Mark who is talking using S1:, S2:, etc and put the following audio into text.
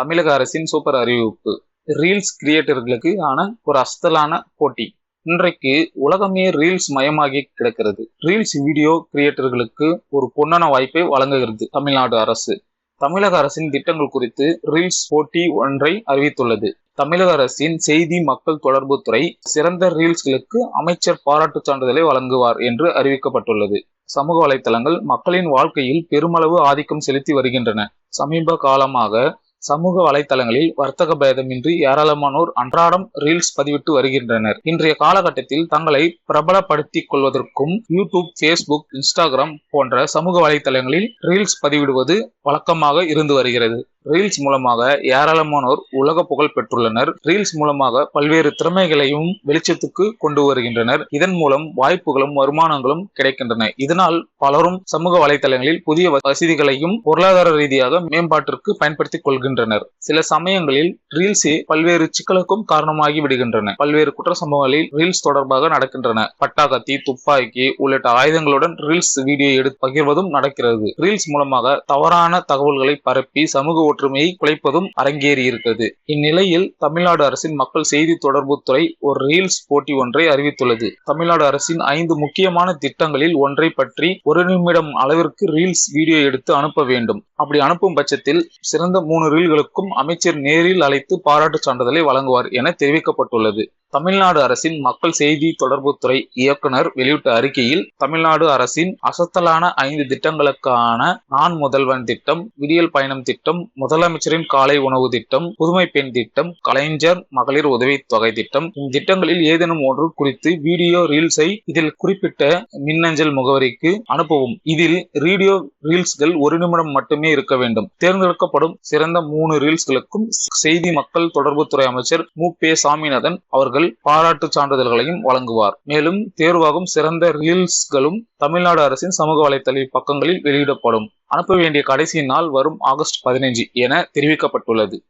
S1: தமிழக அரசின் சூப்பர் அறிவிப்பு. ரீல்ஸ் கிரியேட்டர்களுக்கு ஆன ஒரு அஸ்தலான போட்டி. இன்றைக்கு உலகமே ரீல்ஸ் மயமாகி கிடக்கிறது. ரீல்ஸ் வீடியோ கிரியேட்டர்களுக்கு ஒரு பொன்னான வாய்ப்பை வழங்குகிறது தமிழ்நாடு அரசு. தமிழக அரசின் திட்டங்கள் குறித்து ரீல்ஸ் போட்டி ஒன்றை அறிவித்துள்ளது. தமிழக அரசின் செய்தி மக்கள் தொடர்பு துறை சிறந்த ரீல்ஸ்களுக்கு அமைச்சர் பாராட்டு சான்றிதழை வழங்குவார் என்று அறிவிக்கப்பட்டுள்ளது. சமூக வலைத்தளங்கள் மக்களின் வாழ்க்கையில் பெருமளவு ஆதிக்கம் செலுத்தி வருகின்றன. சமீப காலமாக சமூக வலைத்தளங்களில் வர்த்தக பேதமின்றி ஏராளமானோர் அன்றாடம் ரீல்ஸ் பதிவிட்டு வருகின்றனர். இன்றைய காலகட்டத்தில் தங்களை பிரபலப்படுத்திக் கொள்வதற்கும் யூடியூப் ஃபேஸ்புக் இன்ஸ்டாகிராம் போன்ற சமூக வலைத்தளங்களில் ரீல்ஸ் பதிவிடுவது வழக்கமாக இருந்து வருகிறது. ரீல்ஸ் மூலமாக ஏராளமானோர் உலக புகழ் பெற்றுள்ளனர். ரீல்ஸ் மூலமாக பல்வேறு திறமைகளையும் வெளிச்சத்துக்கு கொண்டு வருகின்றனர். இதன் மூலம் வாய்ப்புகளும் வருமானங்களும் கிடைக்கின்றன. இதனால் பலரும் சமூக வலைதளங்களில் புதிய வசதிகளையும் பொருளாதார ரீதியாக மேம்பாட்டிற்கு பயன்படுத்திக் கொள்கின்றனர். சில சமயங்களில் ரீல்ஸே பல்வேறு சிக்கலுக்கும் காரணமாகி விடுகின்றன. பல்வேறு குற்ற சம்பவங்களில் ரீல்ஸ் தொடர்பாக நடக்கின்றன. பட்டாக்கத்தி துப்பாக்கி உள்ளிட்ட ஆயுதங்களுடன் ரீல்ஸ் வீடியோ எடுத்து பகிர்வதும் நடக்கிறது. ரீல்ஸ் மூலமாக தவறான தகவல்களை பரப்பி சமூக ஒற்றுமையை குலைப்பதும் அரங்கேறியிருக்கிறது. இந்நிலையில் தமிழ்நாடு அரசின் மக்கள் செய்தி தொடர்பு துறை ஒரு ரீல்ஸ் போட்டி ஒன்றை அறிவித்துள்ளது. தமிழ்நாடு அரசின் ஐந்து முக்கியமான திட்டங்களில் ஒன்றை பற்றி ஒரு நிமிடம் அளவிற்கு ரீல்ஸ் வீடியோ எடுத்து அனுப்ப வேண்டும். அப்படி அனுப்பும் பட்சத்தில் சிறந்த மூணு ரீல்களுக்கும் அமைச்சர் நேரில் அழைத்து பாராட்டு சான்றிதழை வழங்குவார் என தெரிவிக்கப்பட்டுள்ளது. தமிழ்நாடு அரசின் மக்கள் செய்தி தொடர்புத்துறை இயக்குனர் வெளியிட்ட அறிக்கையில் தமிழ்நாடு அரசின் அசத்தலான ஐந்து திட்டங்களுக்கான நான் முதல்வன் திட்டம் விடியல் பயணம் திட்டம் முதலமைச்சரின் காலை உணவு திட்டம் புதுமை பெண் திட்டம் கலைஞர் மகளிர் உதவித்தொகை திட்டம். இத்திட்டங்களில் ஏதேனும் ஒன்று குறித்து வீடியோ ரீல்ஸை இதில் குறிப்பிட்ட மின்னஞ்சல் முகவரிக்கு அனுப்பவும். இதில் ரீடியோ ரீல்ஸ்கள் ஒரு நிமிடம் மட்டுமே இருக்க வேண்டும். தேர்ந்தெடுக்கப்படும் சிறந்த மூணு ரீல்ஸ்களுக்கும் செய்தி மக்கள் தொடர்புத்துறை அமைச்சர் மு. பே. சாமிநாதன் அவர்கள் பாராட்டு சான்றிதழ்களையும் வழங்குவார். மேலும் தேர்வாகும் சிறந்த ரீல்ஸ்களும் தமிழ்நாடு அரசின் சமூக வலைத்தள பக்கங்களில் வெளியிடப்படும். அனுப்ப வேண்டிய கடைசி நாள் வரும் ஆகஸ்ட் பதினைஞ்சு என தெரிவிக்கப்பட்டுள்ளது.